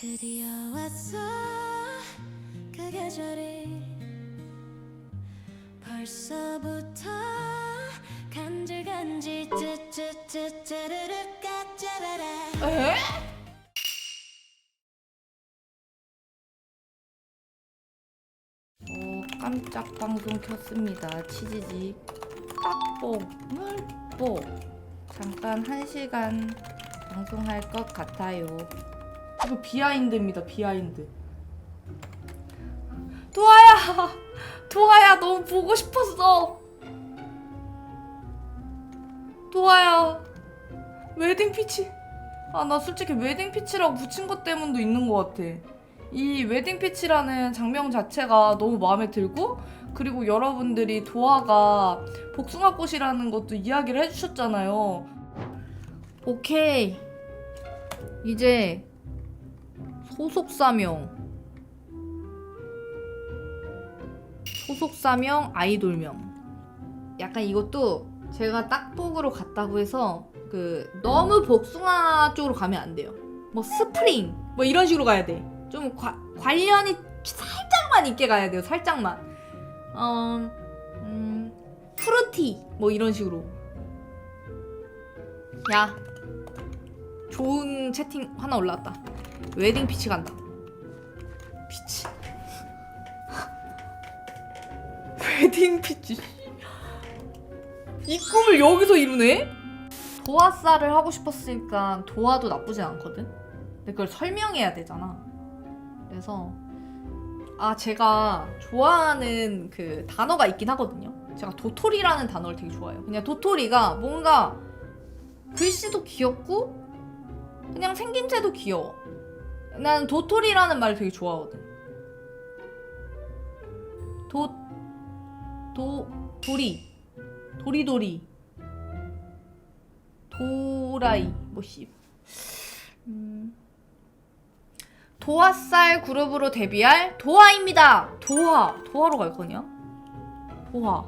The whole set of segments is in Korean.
드디어 왔어 그 계절이 벌써부터 간질간질 쯔쯔쯔쯔르르 까짜라라 에? 어, 깜짝 방송 켰습니다. 치즈집 깍뽕을 또 잠깐 한 시간 방송할 것 같아요. 이거 비하인드입니다. 비하인드. 도아야, 도아야 너무 보고 싶었어. 도아야, 웨딩 피치. 아, 나 솔직히 웨딩 피치라고 붙인 것 때문도 있는 것 같아. 이 웨딩 피치라는 장면 자체가 너무 마음에 들고, 그리고 여러분들이 도화가 복숭아꽃이라는 것도 이야기를 해주셨잖아요. 오케이. 이제 소속사명. 소속사명 아이돌명. 약간 이것도 제가 딱복으로 갔다고 해서 그 너무 복숭아 쪽으로 가면 안 돼요. 뭐 스프링 뭐 이런 식으로 가야 돼. 좀 과- 관련이 살짝만 있게 가야 돼요. 살짝만. 어, 음, 프루티 뭐 이런 식으로. 야, 좋은 채팅 하나 올라왔다. 웨딩 피치 간다. 피치. 웨딩 피치. 이 꿈을 여기서 이루네? 도화살을 하고 싶었으니까 도화도 나쁘진 않거든? 근데 그걸 설명해야 되잖아. 그래서 아 제가 좋아하는 그 단어가 있긴 하거든요. 제가 도토리라는 단어를 되게 좋아해요. 그냥 도토리가 뭔가 글씨도 귀엽고 그냥 생김새도 귀여워. 난 도토리라는 말을 되게 좋아하거든. 도, 도, 도리. 도리도리. 도라이. 뭐, 씨. 음. 도화살 그룹으로 데뷔할 도화입니다. 도화. 도화로 갈 거냐? 도화.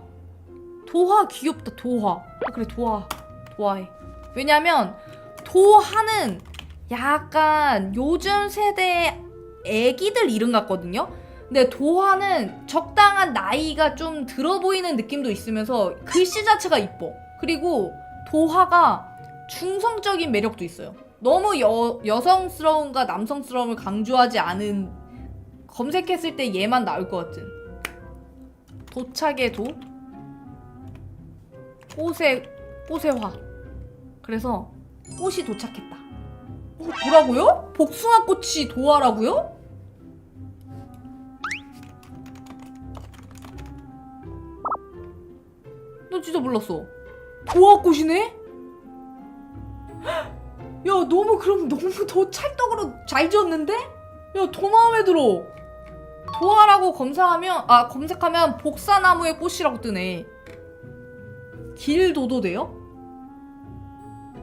도화 귀엽다. 도화. 아, 그래, 도화. 도화해. 왜냐면, 도화는 약간 요즘 세대 애기들 이름 같거든요? 근데 도화는 적당한 나이가 좀 들어 보이는 느낌도 있으면서 글씨 자체가 이뻐. 그리고 도화가 중성적인 매력도 있어요. 너무 여, 여성스러움과 남성스러움을 강조하지 않은 검색했을 때 얘만 나올 것 같은 도착의 도 꽃의 꽃의 화 그래서 꽃이 도착했다 어, 뭐라고요? 복숭아 꽃이 도화라고요? 나 진짜 몰랐어 도화 꽃이네? 야 너무 그럼 너무 더 찰떡으로 잘 지었는데? 야 더 마음에 들어 도화라고 검사하면 아 검색하면 복사나무의 꽃이라고 뜨네 길도도돼요?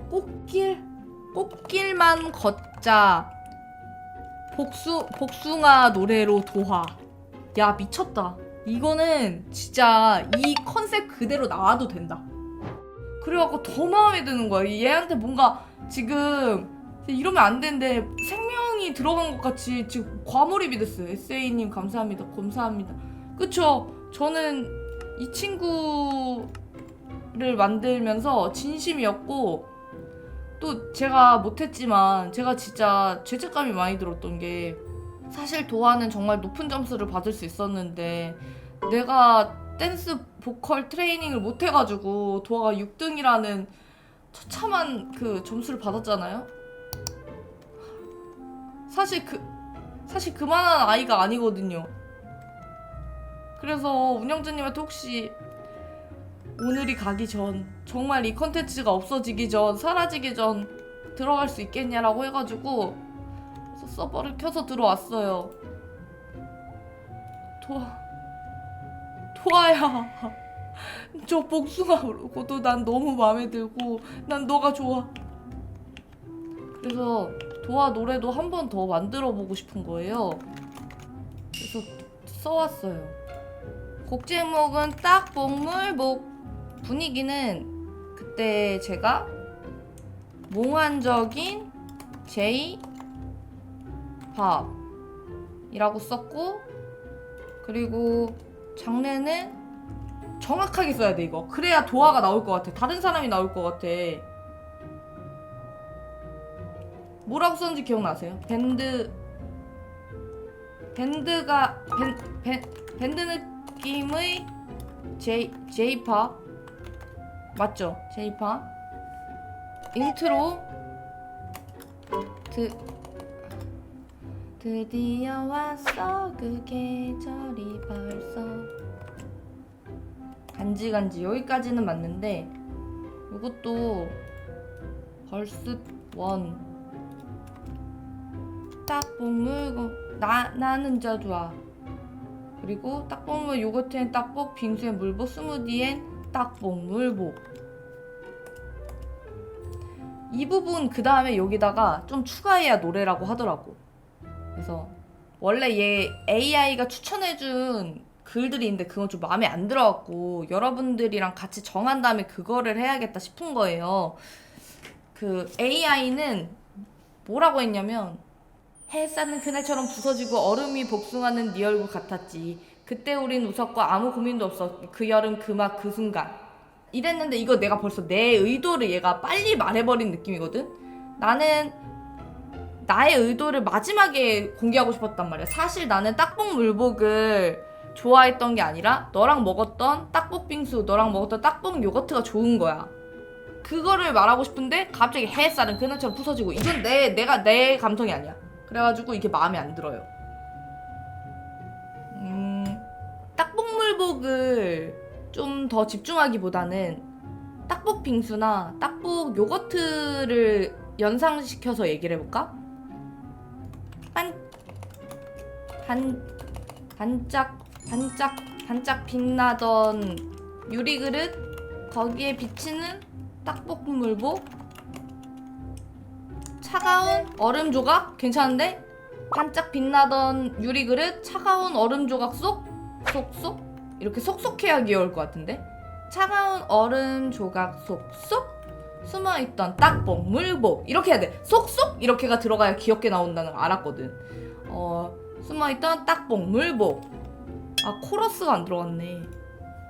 꽃길 꽃길만 걷자. 복수 복숭아 노래로 도화. 야 미쳤다. 이거는 진짜 이 컨셉 그대로 나와도 된다. 그래갖고 더 마음에 드는 거야. 얘한테 뭔가 지금 이러면 안 되는데 생명이 들어간 것 같이 지금 과몰입이 됐어요. 에세이님 감사합니다. 감사합니다. 그쵸? 저는 이 친구를 만들면서 진심이었고 또 제가 못했지만 제가 진짜 죄책감이 많이 들었던 게 사실 도화는 정말 높은 점수를 받을 수 있었는데 내가 댄스 보컬 트레이닝을 못 해가지고 도화가 6등이라는 처참한 그 점수를 받았잖아요. 사실 그 사실 그만한 아이가 아니거든요. 그래서 운영자님한테 혹시 오늘이 가기 전 정말 이 컨텐츠가 없어지기 전 사라지기 전 들어갈 수 있겠냐라고 해가지고 서버를 켜서 들어왔어요. 도아 도아야 저 복숭아로도 난 너무 마음에 들고 난 너가 좋아. 그래서 도아 노래도 한 번 더 만들어 보고 싶은 거예요. 그래서 써왔어요. 곡 제목은 딱 복물 뭐 분위기는 그때 제가 몽환적인 제이 밥이라고 썼고 그리고 장르는 정확하게 써야 돼 이거. 그래야 도화가 나올 것 같아. 다른 사람이 나올 것 같아. 뭐라고 썼는지 기억나세요? 밴드 밴드가 밴, 밴, 밴드 느낌의 J-팝 맞죠? J-팝 인트로? 드, 드디어 왔어. 그 계절이 벌써. 간지간지. 여기까지는 맞는데 이것도 벌써 원. 딱봉 물고 나 나는 저 좋아. 그리고 딱봉물 요거트엔 딱복 빙수엔 물복 스무디엔 딱봉 물복 이 부분 그 다음에 여기다가 좀 추가해야 노래라고 하더라고 그래서 원래 얘 AI가 추천해준 글들이 있는데 그건 좀 마음에 안 들어갖고 여러분들이랑 같이 정한 다음에 그거를 해야겠다 싶은 거예요. 그 AI는 뭐라고 했냐면 햇살은 그날처럼 부서지고 얼음이 복숭아는 네 얼굴 같았지. 그때 우린 웃었고 아무 고민도 없어. 그 여름 그 맛 그 순간. 이랬는데 이거 내가 벌써 내 의도를 얘가 빨리 말해버린 느낌이거든. 나는 나의 의도를 마지막에 공개하고 싶었단 말이야. 사실 나는 딱복 물복을 좋아했던 게 아니라 너랑 먹었던 딱복 빙수, 너랑 먹었던 딱복 요거트가 좋은 거야. 그거를 말하고 싶은데 갑자기 햇살은 그날처럼 부서지고 이건 내 내가 내 감성이 아니야. 그래가지고 이게 마음에 안 들어요. 음, 딱복 물복을 좀 더 집중하기보다는 딱복 빙수나 딱복 요거트를 연상시켜서 얘기를 해볼까? 반, 반, 반짝, 반짝, 반짝 빛나던 유리그릇, 거기에 비치는 딱볶음물복, 차가운 얼음 조각, 괜찮은데? 반짝 빛나던 유리그릇, 차가운 얼음 조각 속, 속 속? 이렇게 속속해야 귀여울 것 같은데? 차가운 얼음 조각 속속? 숨어있던 딱복, 물복 이렇게 해야 돼. 속속 이렇게가 들어가야 귀엽게 나온다는 걸 알았거든. 어 숨어있던 딱복, 물복. 아 코러스가 안 들어갔네.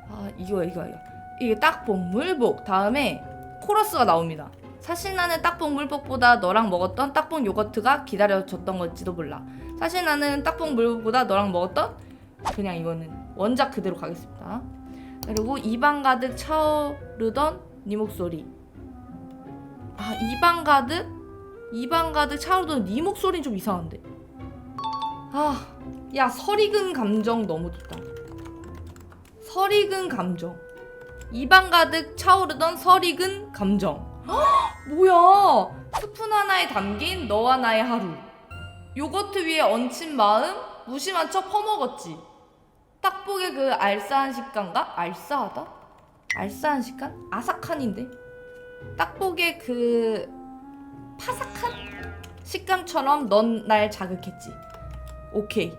아 이거 이거 이거 이게 딱복, 물복 다음에 코러스가 나옵니다. 사실 나는 딱복 물복보다 너랑 먹었던 딱복 요거트가 기다려졌던 걸지도 몰라. 사실 나는 딱복 물복보다 너랑 먹었던 그냥 이거는 원작 그대로 가겠습니다. 그리고 입안 가득 차오르던 네 목소리. 아 입안 가득 입안 가득 차오르던 네 목소리는 좀 이상한데. 아, 야 설익은 감정 너무 좋다. 설익은 감정. 입안 가득 차오르던 설익은 감정. 헉, 뭐야? 스푼 하나에 담긴 너와 나의 하루. 요거트 위에 얹힌 마음 무심한 척 퍼먹었지. 딱복의 그 알싸한 식감과 알싸하다? 알싸한 식감? 아삭한인데? 딱복의 그 파삭한 식감처럼 넌 날 자극했지. 오케이.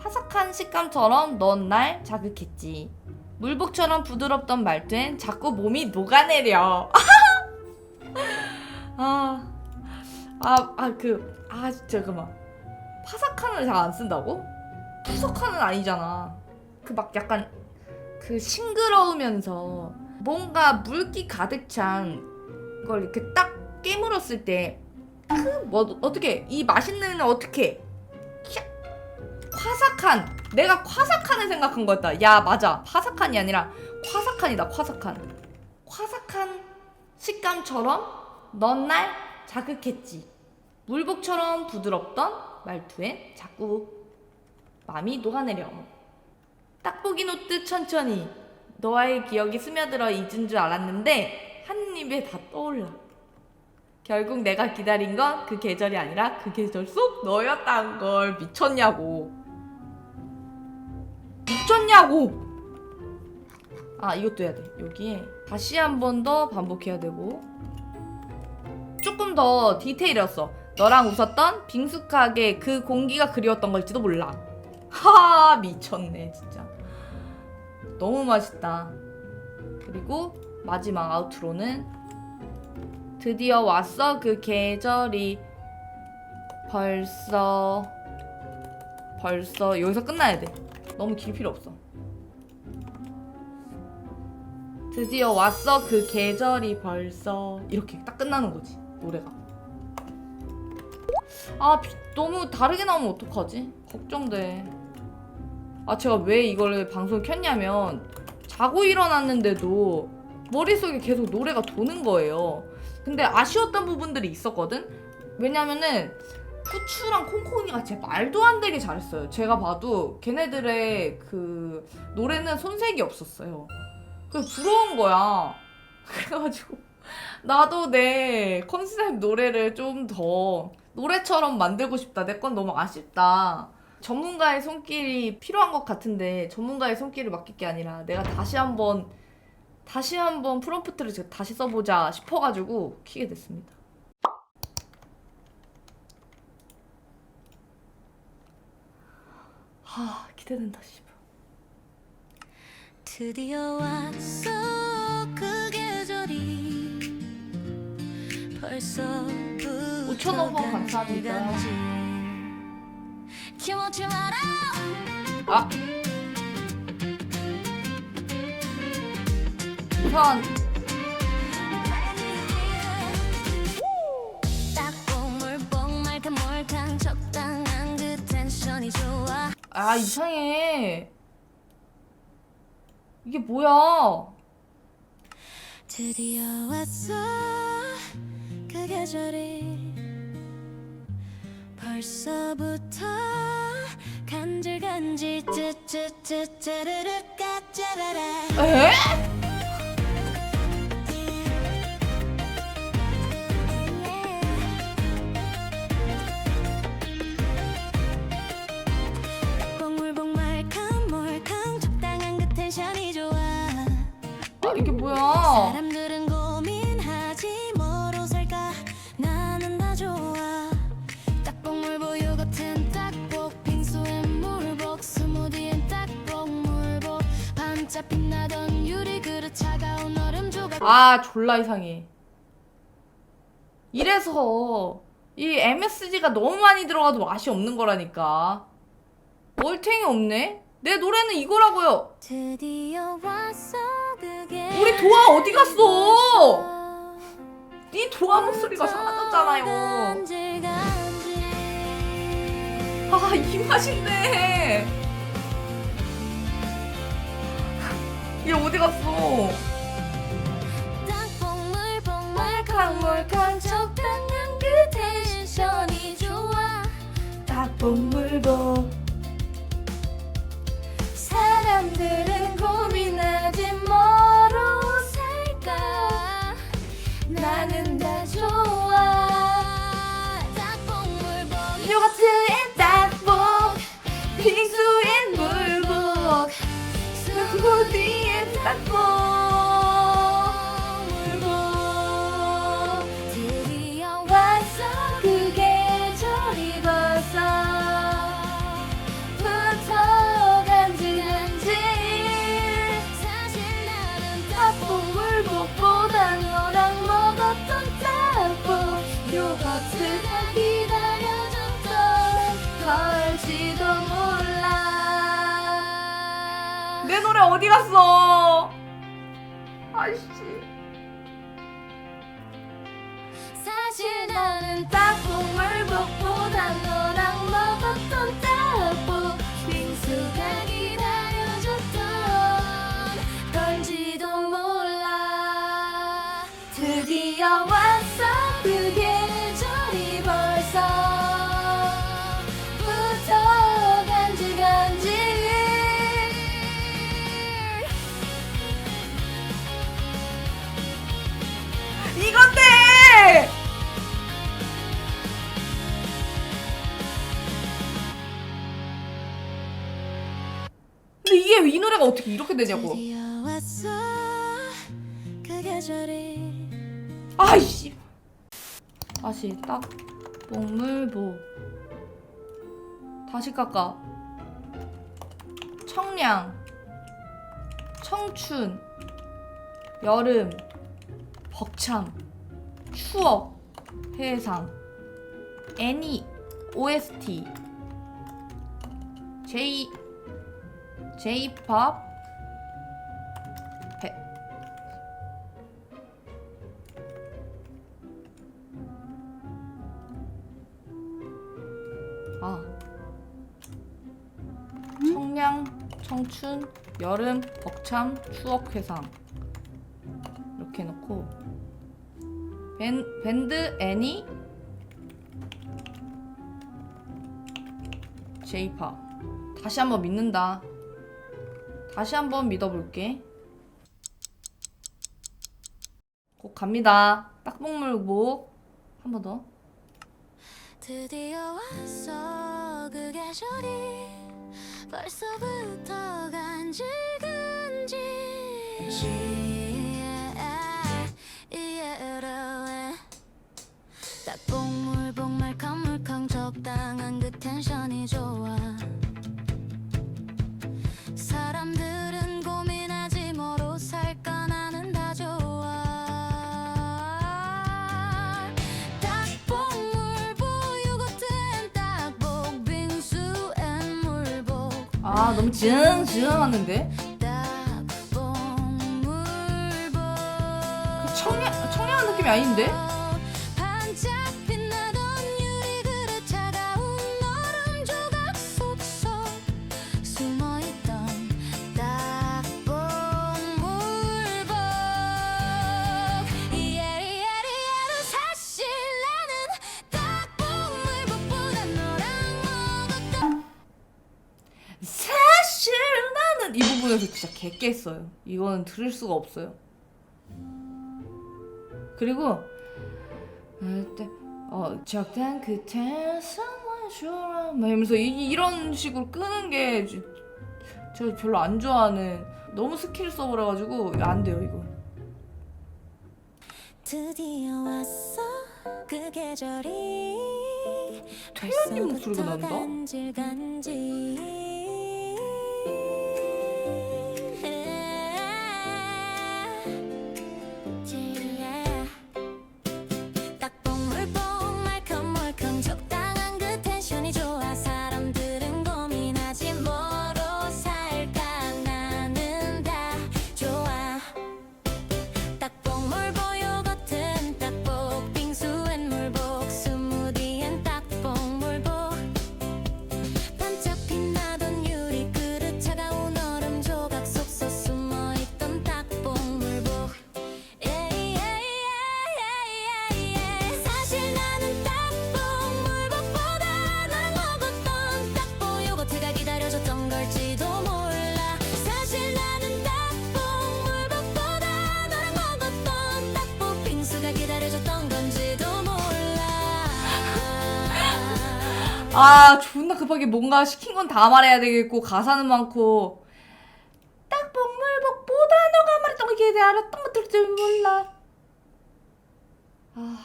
파삭한 식감처럼 넌 날 자극했지. 물복처럼 부드럽던 말투엔 자꾸 몸이 녹아내려. 아, 아, 아, 그, 아, 잠깐만. 파삭한을 잘 안 쓴다고? 푸석한은 아니잖아. 그 막 약간 그 싱그러우면서 뭔가 물기 가득 찬 걸 이렇게 딱 깨물었을 때 그 뭐 어떻게 이 맛있는 어떻게 화삭한 내가 화삭한을 생각한 거였다. 야 맞아. 화삭한이 아니라 화삭한이다 화삭한. 화삭한 식감처럼 넌 날 자극했지. 물복처럼 부드럽던 말투엔 자꾸 마음이 녹아내려 딱보기 놓듯 천천히 너와의 기억이 스며들어 잊은 줄 알았는데 한 입에 다 떠올라 결국 내가 기다린 건 그 계절이 아니라 그 계절 속 너였다는 걸 미쳤냐고. 미쳤냐고! 아, 이것도 해야 돼. 여기에 다시 한 번 더 반복해야 되고. 조금 더 디테일이었어. 너랑 웃었던 빙숙하게 그 공기가 그리웠던 걸지도 몰라. 하, 미쳤네, 진짜. 너무 맛있다. 그리고 마지막 아우트로는 드디어 왔어 그 계절이 벌써 벌써 여기서 끝나야 돼. 너무 길 필요 없어. 드디어 왔어 그 계절이 벌써 이렇게 딱 끝나는 거지 노래가. 아 비- 너무 다르게 나오면 어떡하지? 걱정돼. 아 제가 왜 이걸 방송 켰냐면 자고 일어났는데도 머릿속에 계속 노래가 도는 거예요. 근데 아쉬웠던 부분들이 있었거든. 왜냐면은 후추랑 콩콩이가 진짜 말도 안 되게 잘했어요. 제가 봐도 걔네들의 그 노래는 손색이 없었어요. 그 부러운 거야. 그래가지고 나도 내 컨셉 노래를 좀 더 노래처럼 만들고 싶다. 내 건 너무 아쉽다. 전문가의 손길이 필요한 것 같은데 전문가의 손길을 맡길 게 아니라 내가 다시 한번 다시 한번 프롬프트를 제가 다시 써보자 싶어가지고 키게 됐습니다. 하 기대된다 씨발. 드디어 왔어 그 계절이 벌써 5,000원 후원 감사합니다. 아. 우선 적당한 그아 이상해. 이게 뭐야? 드디어 왔어. 그 계절이 벌써부터 간질간질 쯔쯔쯔 쯔르르 까짜라라 에? 그아 이게 뭐야? 사람들은 아 졸라 이상해. 이래서 이 MSG가 너무 많이 들어가도 맛이 없는 거라니까. 월탱이 없네? 내 노래는 이거라고요. 드디어 왔어 그게 우리 도아 어디 갔어? 네 도아 목소리가 사라졌잖아요. 간질간질 아 이 맛인데. 얘 어디 갔어? 닭봉물복 사람들은 고민하지 뭐로 살까? 나는 다 좋아. 땅뽕물뽕 요거트엔 닭봉 빙수엔 물복 스무디엔 닭봉 어디 갔어? 아이씨 어떻게 이렇게 되냐고. 아이씨. 다시 딱 목물보. 다시 깎아. 청량. 청춘. 여름. 벅참. 추억. 해상. 애니. OST J J-pop. 배. 아. 청량, 청춘, 여름, 벅참, 추억 회상. 이렇게 해놓고. 밴, 밴드 애니? 제이파 다시 한번 믿는다 다시 한번 믿어볼게. 곧 갑니다. 딱복물복 한번 더. 드디어 왔어 그 계절이. 벌써부터 간질간질. 딱 복물복 말캉말캉 적당한 그 텐션이 좋아 아 너무 지응지응하는데 딱복물복 그 청량, 청량한 느낌이 아닌데? 개깼어요. 이거는 들을 수가 없어요. 그리고 그때 어 적당 그때 sure 막 이러면서 이, 이런 식으로 끄는 게 저- 저 별로 안 좋아하는 너무 스킬 써버려 가지고 안 돼요 이거. 드디어 왔어 그 계절이 태연님 목소리가 난다? 아 존나 급하게 뭔가 시킨 건 다 말해야 되겠고 가사는 많고. 딱 복물복보다 너가 말했던 거 기대 알았던 것들 줄 몰라. 아.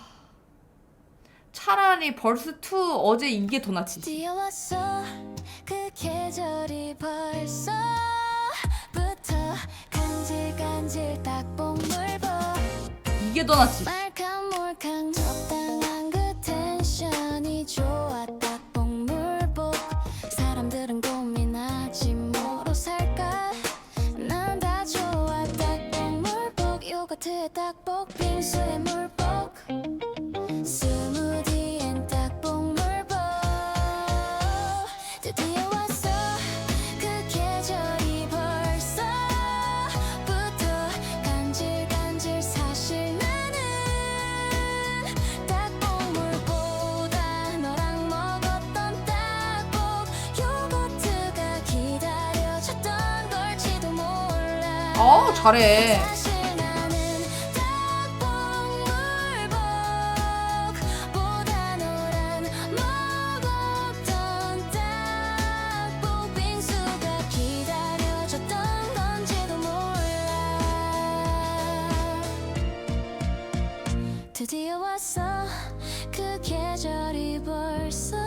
차라리 벌스 2 어제 이게 더 낫지. 드디어 왔어. 그 계절이 벌써부터 간질간질 딱복물복. 이게 더 낫지. 말캉몰캉 몰라 드디어 왔어. 그 계절이 벌써부터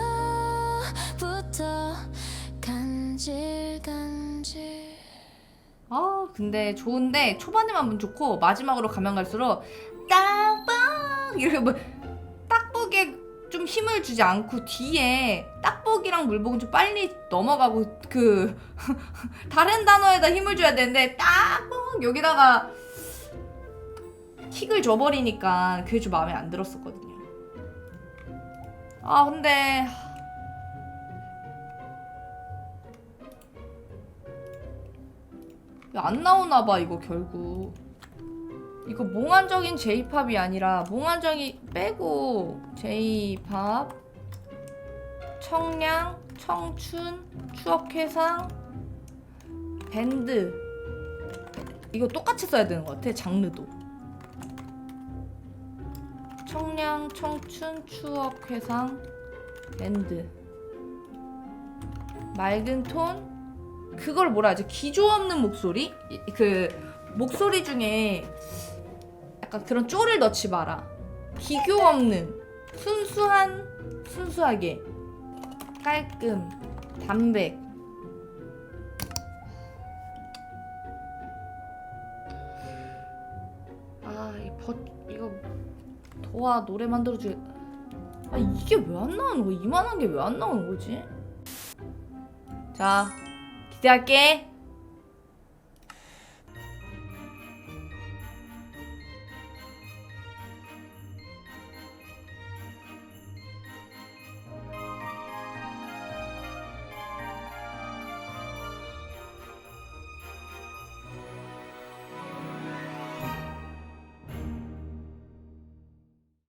간질간질 아 근데 좋은데 초반에만 좋고 마지막으로 가면 갈수록 딱빵 이렇게 뭐좀좀 힘을 주지 않고 뒤에 딱복이랑 물복은 좀 빨리 넘어가고 그 다른 단어에다 힘을 줘야 되는데 딱복 여기다가 킥을 줘버리니까 그게 좀 마음에 안 들었었거든요. 아 근데 안 나오나 봐 이거 결국. 이거 몽환적인 J-팝이 아니라 몽환적이 빼고 J-팝 청량 청춘 추억회상 밴드. 이거 똑같이 써야 되는 것 같아 장르도. 청량 청춘 추억회상 밴드. 맑은 톤 그걸 뭐라 하지? 기조 없는 목소리? 이- 그 목소리 중에 약간 그런 쪼를 넣지 마라. 기교 없는 순수한 순수하게 깔끔 담백. 아이버 이거 도화 노래 만들어주 아 이게 왜 안 나오는 거야? 이만한 게 왜 안 나오는 거지? 자 기대할게